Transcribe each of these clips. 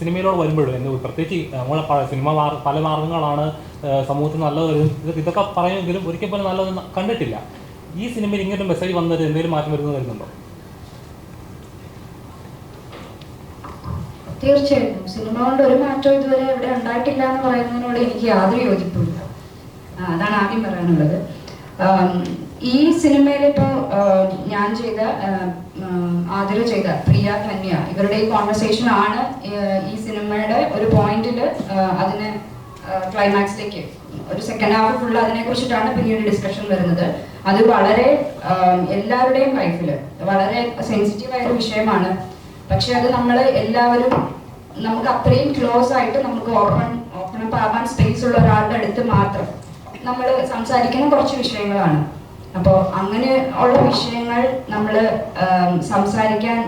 സിനിമയിലോട് വരുമ്പോഴും എന്നെ പ്രത്യേകിച്ച് നമ്മളെ സിനിമ പല മാർഗങ്ങളാണ് സമൂഹത്തിൽ നല്ലത് വരുന്നത് ഇതൊക്കെ പറയുമെങ്കിലും ഒരിക്കൽ പോലും നല്ലത് കണ്ടിട്ടില്ല. ഈ സിനിമയിൽ ഇങ്ങനൊരു മെസ്സേജ് വന്നത് എന്തെങ്കിലും മാറ്റം വരുന്നത് വരുന്നുണ്ടോ? തീർച്ചയായിട്ടും. സിനിമ കൊണ്ട് ഒരു മാറ്റവും ഇതുവരെ ഇവിടെ ഉണ്ടായിട്ടില്ല എന്ന് പറയുന്നതിനോട് എനിക്ക് യാതൊരു യോജിപ്പില്ല അതാണ് ആദ്യം പറയാനുള്ളത്. ഈ സിനിമയിൽ ഇപ്പോൾ ഞാൻ ചെയ്ത ആം, ആം, ആതിര ചെയ്ത പ്രിയ ധന്യ ഇവരുടെ ഈ കോൺവെർസേഷൻ ആണ് ഈ സിനിമയുടെ ഒരു പോയിന്റിൽ അതിന് ക്ലൈമാക്സിലേക്ക് ഒരു സെക്കൻഡ് ഹാഫ് ഫുൾ അതിനെ കുറിച്ചിട്ടാണ് പിന്നീട് ഡിസ്കഷൻ വരുന്നത്. അത് വളരെ എല്ലാവരുടെയും ലൈഫിൽ വളരെ സെൻസിറ്റീവ് ആയ ഒരു വിഷയമാണ്. പക്ഷെ അത് നമ്മൾ എല്ലാവരും നമുക്ക് അത്രയും ക്ലോസ് ആയിട്ട് നമുക്ക് ഓപ്പൺ ഓപ്പൺ അപ്പ് ആവാൻ സ്പേസ് ഉള്ള ഒരാളുടെ അടുത്ത് മാത്രം നമ്മൾ സംസാരിക്കുന്ന കുറച്ച് വിഷയങ്ങളാണ്. അപ്പോൾ അങ്ങനെ ഉള്ള വിഷയങ്ങൾ നമ്മൾ സംസാരിക്കാൻ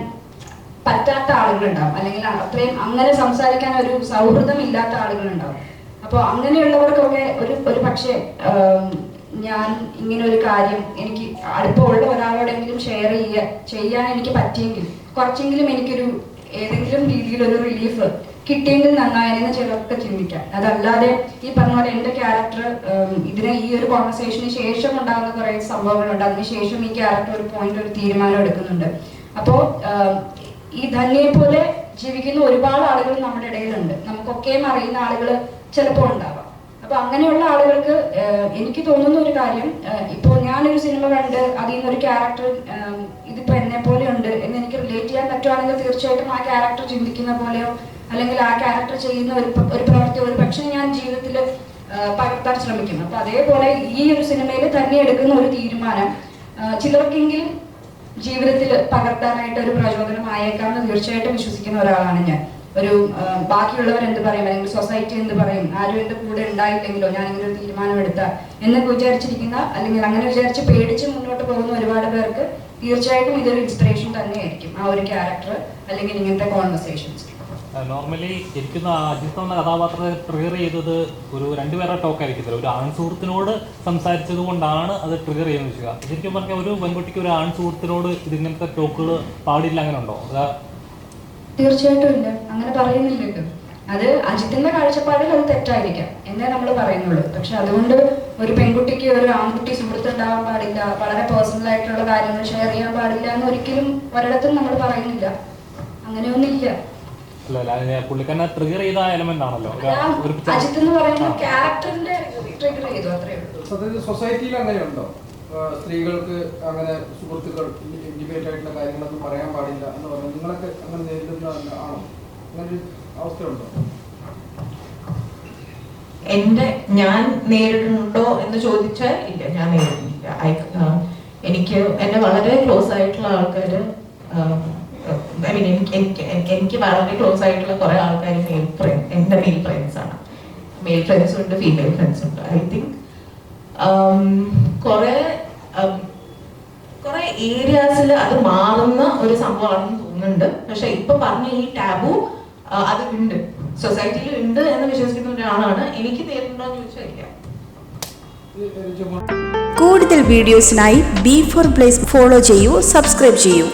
പറ്റാത്ത ആളുകളുണ്ടാവും. അല്ലെങ്കിൽ അത്രയും അങ്ങനെ സംസാരിക്കാൻ ഒരു സൗഹൃദം ഇല്ലാത്ത ആളുകളുണ്ടാവും. അപ്പോൾ അങ്ങനെയുള്ളവർക്കൊക്കെ ഒരു ഒരു പക്ഷേ ഞാൻ ഇങ്ങനെ ഒരു കാര്യം എനിക്ക് അടുപ്പമുള്ള ഒരാളോടെങ്കിലും ഷെയർ ചെയ്യാൻ എനിക്ക് പറ്റിയെങ്കിൽ കുറച്ചെങ്കിലും എനിക്കൊരു ഏതെങ്കിലും രീതിയിലൊരു റിലീഫ് കിട്ടിയെങ്കിൽ നന്നായിരുന്നു ചിലർക്ക് ചിന്തിക്കാം അതല്ലാതെ ഈ പറഞ്ഞ പോലെ എന്റെ ക്യാരക്ടർ ഇതിന് ഈ ഒരു കോൺവെർസേഷന് ശേഷം ഉണ്ടാകുന്ന കുറേ സംഭവങ്ങളുണ്ട്. അതിനുശേഷം ഈ ക്യാരക്ടർ ഒരു പോയിന്റ് ഒരു തീരുമാനം എടുക്കുന്നുണ്ട്. അപ്പോൾ ഈ ധന്യയെ പോലെ ജീവിക്കുന്ന ഒരുപാട് ആളുകൾ നമ്മുടെ ഇടയിലുണ്ട്. നമുക്കൊക്കെയും അറിയുന്ന ആളുകൾ ചിലപ്പോൾ ഉണ്ടാവാം. അപ്പൊ അങ്ങനെയുള്ള ആളുകൾക്ക് എനിക്ക് തോന്നുന്ന ഒരു കാര്യം ഇപ്പോ ഇപ്പോൾ ഞാനൊരു സിനിമ കണ്ട് അതിൽ ഒരു ക്യാരക്ടർ ഇതിപ്പോ എന്നെ പോലെ ഉണ്ട് എന്ന് എനിക്ക് റിലേറ്റ് ചെയ്യാൻ പറ്റുവാണെങ്കിൽ തീർച്ചയായിട്ടും ആ ക്യാരക്ടർ ചിന്തിക്കുന്ന പോലെയോ അല്ലെങ്കിൽ ആ ക്യാരക്ടർ ചെയ്യുന്ന ഒരു ഒരു പ്രവൃത്തി ഒരു പക്ഷേ ഞാൻ ജീവിതത്തിൽ പകർത്താൻ ശ്രമിക്കും അപ്പൊ അതേപോലെ ഈ ഒരു സിനിമയിൽ തന്നെ എടുക്കുന്ന ഒരു തീരുമാനം ചിലർക്കെങ്കിലും ജീവിതത്തിൽ പകർത്താനായിട്ട് ഒരു പ്രചോദനമായേക്കാമെന്ന് തീർച്ചയായിട്ടും വിശ്വസിക്കുന്ന ഒരാളാണ് ഞാൻ. ഒരു ബാക്കിയുള്ളവർ എന്ത് പറയും? അല്ലെങ്കിൽ സൊസൈറ്റി എന്ത് പറയും? ആരും എന്റെ കൂടെ ഉണ്ടായില്ലെങ്കിലോ ഞാൻ ഇങ്ങനെ ഒരു തീരുമാനം എടുത്ത? എന്നൊക്കെ വിചാരിച്ചിരിക്കുന്ന അല്ലെങ്കിൽ അങ്ങനെ വിചാരിച്ച് പേടിച്ച് മുന്നോട്ട് പോകുന്ന ഒരുപാട് പേർക്ക് തീർച്ചയായിട്ടും ഇതൊരു ഇൻസ്പിറേഷൻ തന്നെയായിരിക്കും. ആ ഒരു ക്യാരക്ടർ അല്ലെങ്കിൽ ഇങ്ങനത്തെ കോൺവെർസേഷൻസ് നോർമലി ഇരിക്കുന്ന അജിത്ത് എന്ന കഥാപാത്രത്തെ ട്രിഗർ ചെയ്തത് ഒരു രണ്ടുപേരുടെ ടോക്ക് ആയിരിക്കത്തില്ല ഒരു ആൺ സുഹൃത്തിനോട് സംസാരിച്ചത് കൊണ്ടാണ് അത് ട്രിഗർ ചെയ്യുന്നത് വെച്ചുക ശരിക്കും പറഞ്ഞാൽ ഒരു പെൺകുട്ടിക്ക് ഒരു ആൺ സുഹൃത്തിനോട് ഇതിങ്ങനത്തെ ടോക്കുകൾ പാടില്ല അങ്ങനെ ഉണ്ടോ? തീർച്ചയായിട്ടും ഇല്ല അങ്ങനെ പറയുന്നില്ലല്ലോ അത് അജിത്തിന്റെ കാഴ്ചപ്പാടിൽ അത് തെറ്റായിരിക്കാം. എന്നേ നമ്മൾ പറയുന്നുള്ളൂ. പക്ഷെ അതുകൊണ്ട് ഒരു പെൺകുട്ടിക്ക് ഒരു ആൺകുട്ടി സുഹൃത്ത് ഉണ്ടാവാൻ പാടില്ല വളരെ പേഴ്സണൽ ആയിട്ടുള്ള കാര്യങ്ങൾ ഷെയർ ചെയ്യാൻ പാടില്ല എന്ന് ഒരിക്കലും ഒരിടത്തും നമ്മൾ പറയുന്നില്ല. അങ്ങനെയൊന്നുമില്ല പുള്ളിക്കാരനെ ട്രിഗർ ചെയ്ത എലമെന്റ് ആണല്ലോ. സത്യത്തിൽ സൊസൈറ്റിയിൽ അങ്ങനെയുണ്ടോ? സ്ത്രീകൾക്ക് അങ്ങനെ സുഹൃത്തുക്കൾ ഇൻഡിപെൻഡന്റ് ആയിട്ടുള്ള കാര്യങ്ങളൊന്നും പറയാൻ പാടില്ല എന്ന് പറഞ്ഞു നിങ്ങളൊക്കെ അങ്ങനെ നേരിടുന്ന ആണോ? അങ്ങനെ ഒരു അവസ്ഥയുണ്ടോ? എന്റെ ഞാൻ നേരിടുന്നുണ്ടോ എന്ന് ചോദിച്ചാൽ ഇല്ല ഞാൻ നേരിടുന്നില്ല. എനിക്ക് എന്നെ വളരെ ക്ലോസ് ആയിട്ടുള്ള മീൻ എനിക്ക് എനിക്ക് വളരെ ക്ലോസ് ആയിട്ടുള്ള കുറെ ആൾക്കാർ മെയിൽ ഫ്രണ്ട് എന്റെ മെയിൽ ഫ്രണ്ട്സ് ആണ്. മെയിൽ ഫ്രണ്ട്സും ഉണ്ട് ഫീമെയിൽ ഫ്രണ്ട്സും ഉണ്ട്. ഐ തിങ്ക് കുറെ കുറെ ഏരിയാസിൽ അത് മാറുന്ന ഒരു സംഭവമാണെന്ന് തോന്നുന്നുണ്ട്. പക്ഷെ ഇപ്പൊ പറഞ്ഞ ഈ ടാബു അത് ഉണ്ട്. സൊസൈറ്റിയിൽ ഉണ്ട് എന്ന് വിശ്വസിക്കുന്ന ഒരാളാണ്. എനിക്ക് നേരിട്ടുണ്ടോ എന്ന് ചോദിച്ചാൽ കൂടുതൽ വീഡിയോസിനായി ബി ഫോർ പ്ലേസ് ഫോളോ ചെയ്യൂ സബ്സ്ക്രൈബ് ചെയ്യൂ.